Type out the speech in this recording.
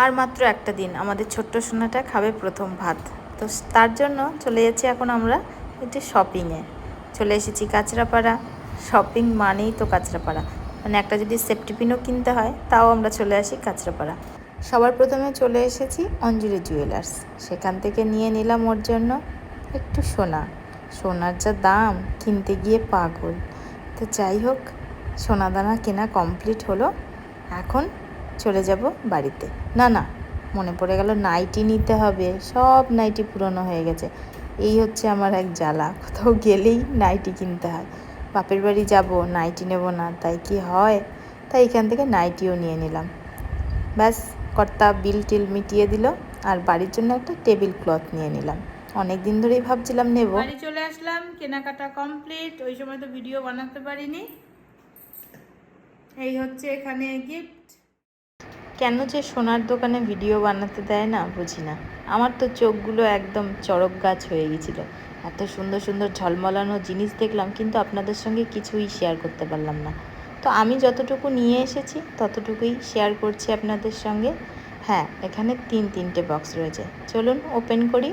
আর মাত্র একটা দিন, আমাদের ছোট্ট সোনাটা খাবে প্রথম ভাত। তো তার জন্য চলে যাচ্ছি এখন আমরা একটু শপিংয়ে চলে এসেছি কাঁচরাপাড়া। শপিং মানেই তো কাঁচরাপাড়া। মানে একটা যদি সেফটি পিনও কিনতে হয়, তাও আমরা চলে আসি কাঁচরাপাড়া। সবার প্রথমে চলে এসেছি অঞ্জলি জুয়েলার্স সেখান থেকে নিয়ে নিলাম ওর জন্য একটু সোনা। সোনার যা দাম, কিনতে গিয়ে পাগল। তো যাই হোক সোনাদানা কেনা কমপ্লিট হলো। এখন চলে যাব বাড়িতে। না না, মনে পড়ে গেল নাইটি নিতে হবে। সব নাইটি পুরনো হয়ে গেছে। এই হচ্ছে আমার এক জ্বালা। কোথাও গেলেই নাইটি কিনতে হয়। বাপের বাড়ি যাব নাইটি নেব না, তাই কি হয়? তাই এখান থেকে নাইটিও নিয়ে নিলাম। ব্যাস, কর্তা বিল টিল মিটিয়ে দিল আর বাড়ির জন্য একটা টেবিল ক্লথ নিয়ে নিলাম। অনেক দিন ধরেই ভাবছিলাম নেব। বাড়ি চলে আসলাম, কেনাকাটা কমপ্লিট ওই সময় তো ভিডিও বানাতে পারিনি। এই হচ্ছে এখানে গিফট কেন যে সোনার দোকানে ভিডিও বানাতে দেয় না, বুঝি না। আমার তো চোখগুলো একদম চড়ক গাছ হয়ে গেছিল। এত সুন্দর সুন্দর ঝলমলানো জিনিস দেখলাম, কিন্তু আপনাদের সঙ্গে কিছুই শেয়ার করতে পারলাম না। তো আমি যতটুকু নিয়ে এসেছি, ততটুকুই শেয়ার করছি আপনাদের সঙ্গে। হ্যাঁ এখানে তিন তিনটে বক্স রয়েছে। চলুন ওপেন করি।